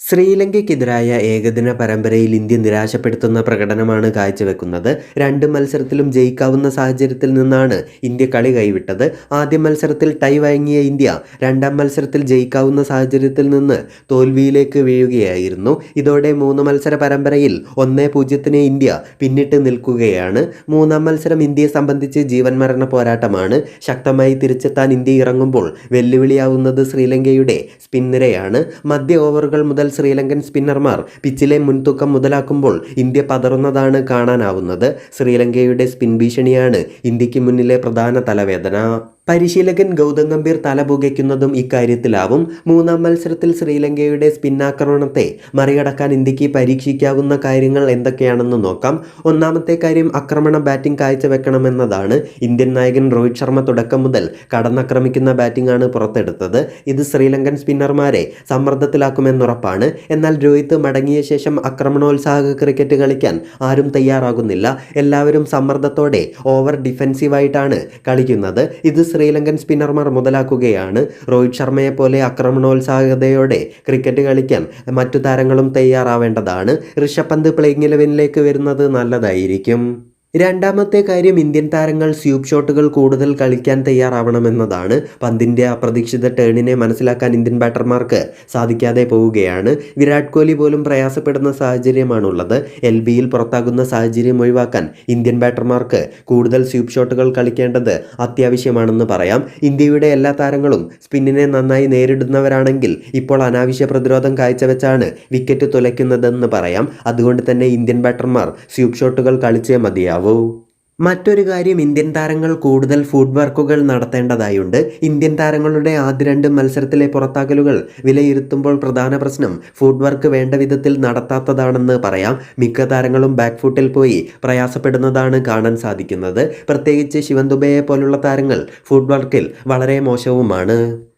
ശ്രീലങ്കയ്ക്കെതിരായ ഏകദിന പരമ്പരയിൽ ഇന്ത്യ നിരാശപ്പെടുത്തുന്ന പ്രകടനമാണ് കാഴ്ചവെക്കുന്നത്. രണ്ട് മത്സരത്തിലും ജയിക്കാവുന്ന സാഹചര്യത്തിൽ നിന്നാണ് ഇന്ത്യ കളി കൈവിട്ടത്. ആദ്യ മത്സരത്തിൽ ടൈ വഴങ്ങിയ ഇന്ത്യ രണ്ടാം മത്സരത്തിൽ ജയിക്കാവുന്ന സാഹചര്യത്തിൽ നിന്ന് തോൽവിയിലേക്ക് വീഴുകയായിരുന്നു. ഇതോടെ മൂന്ന് മത്സര പരമ്പരയിൽ ഒന്നേ പൂജ്യത്തിന് ഇന്ത്യ പിന്നിട്ട് നിൽക്കുകയാണ്. മൂന്നാം മത്സരം ഇന്ത്യയെ സംബന്ധിച്ച് ജീവൻ മരണ പോരാട്ടമാണ്. ശക്തമായി തിരിച്ചെത്താൻ ഇന്ത്യ ഇറങ്ങുമ്പോൾ വെല്ലുവിളിയാവുന്നത് ശ്രീലങ്കയുടെ സ്പിന്നറയാണ് മധ്യ ഓവറുകൾ മുതൽ ശ്രീലങ്കൻ സ്പിന്നർമാർ പിച്ചിലെ മുൻതൂക്കം മുതലാക്കുമ്പോൾ ഇന്ത്യ പതറുന്നതാണ് കാണാനാവുന്നത്. ശ്രീലങ്കയുടെ സ്പിൻ ഭീഷണിയാണ് ഇന്ത്യയ്ക്ക് മുന്നിലെ പ്രധാന തലവേദന. പരിശീലകൻ ഗൗതം ഗംഭീർ തലപുകയ്ക്കുന്നതും ഇക്കാര്യത്തിലാവും. മൂന്നാം മത്സരത്തിൽ ശ്രീലങ്കയുടെ സ്പിന്നാക്രമണത്തെ മറികടക്കാൻ ഇന്ത്യയ്ക്ക് പരീക്ഷിക്കാവുന്ന കാര്യങ്ങൾ എന്തൊക്കെയാണെന്ന് നോക്കാം. ഒന്നാമത്തെ കാര്യം ആക്രമണ ബാറ്റിംഗ് കാഴ്ചവെക്കണമെന്നതാണ്. ഇന്ത്യൻ നായകൻ രോഹിത് ശർമ്മ തുടക്കം മുതൽ കടന്നാക്രമിക്കുന്ന ബാറ്റിംഗ് ആണ് പുറത്തെടുത്തത്. ഇത് ശ്രീലങ്കൻ സ്പിന്നർമാരെ സമ്മർദ്ദത്തിലാക്കുമെന്നുറപ്പാണ്. എന്നാൽ രോഹിത് മടങ്ങിയ ശേഷം ആക്രമണോത്സാഹ ക്രിക്കറ്റ് കളിക്കാൻ ആരും തയ്യാറാകുന്നില്ല. എല്ലാവരും സമ്മർദ്ദത്തോടെ ഓവർ ഡിഫെൻസീവായിട്ടാണ് കളിക്കുന്നത്. ഇത് ശ്രീലങ്കൻ സ്പിന്നർമാർ മുതലാക്കുകയാണ്. രോഹിത് ശർമ്മയെ പോലെ ആക്രമണോത്സാഹതയോടെ ക്രിക്കറ്റ് കളിക്കാൻ മറ്റു താരങ്ങളും തയ്യാറാവേണ്ടതാണ്. ഋഷഭ് പന്ത് പ്ലേയിങ് ഇലവനിലേക്ക് വരുന്നത് നല്ലതായിരിക്കും. രണ്ടാമത്തെ കാര്യം ഇന്ത്യൻ താരങ്ങൾ സ്യൂപ്പ് ഷോട്ടുകൾ കൂടുതൽ കളിക്കാൻ തയ്യാറാവണമെന്നതാണ്. പന്തിന്റെ അപ്രതീക്ഷിത ടേണിനെ മനസ്സിലാക്കാൻ ഇന്ത്യൻ ബാറ്റർമാർക്ക് സാധിക്കാതെ പോവുകയാണ്. വിരാട് കോഹ്ലി പോലും പ്രയാസപ്പെടുന്ന സാഹചര്യമാണുള്ളത്. എൽ ബിയിൽ പുറത്താകുന്ന സാഹചര്യം ഒഴിവാക്കാൻ ഇന്ത്യൻ ബാറ്റർമാർക്ക് കൂടുതൽ സ്യൂപ്പ് ഷോട്ടുകൾ കളിക്കേണ്ടത് അത്യാവശ്യമാണെന്ന് പറയാം. ഇന്ത്യയുടെ എല്ലാ താരങ്ങളും സ്പിന്നിനെ നന്നായി നേരിടുന്നവരാണെങ്കിൽ ഇപ്പോൾ അനാവശ്യ പ്രതിരോധം കാഴ്ചവെച്ചാണ് വിക്കറ്റ് തുലയ്ക്കുന്നതെന്ന് പറയാം. അതുകൊണ്ട് തന്നെ ഇന്ത്യൻ ബാറ്റർമാർ സ്യൂപ്പ് ഷോട്ടുകൾ കളിച്ചേ മതിയാവും. മറ്റൊരു കാര്യം ഇന്ത്യൻ താരങ്ങൾ കൂടുതൽ ഫുഡ് വർക്കുകൾ നടത്തേണ്ടതായുണ്ട്. ഇന്ത്യൻ താരങ്ങളുടെ ആദ്യ രണ്ട് മത്സരത്തിലെ പുറത്താക്കലുകൾ വിലയിരുത്തുമ്പോൾ പ്രധാന പ്രശ്നം ഫുഡ് വർക്ക് വേണ്ട വിധത്തിൽ നടത്താത്തതാണെന്ന് പറയാം. മിക്ക താരങ്ങളും ബാക്ക് ഫുട്ടിൽ പോയി പ്രയാസപ്പെടുന്നതാണ് കാണാൻ സാധിക്കുന്നത്. പ്രത്യേകിച്ച് ശിവൻ ദുബയെ പോലുള്ള താരങ്ങൾ ഫുഡ് വർക്കിൽ വളരെ മോശവുമാണ്.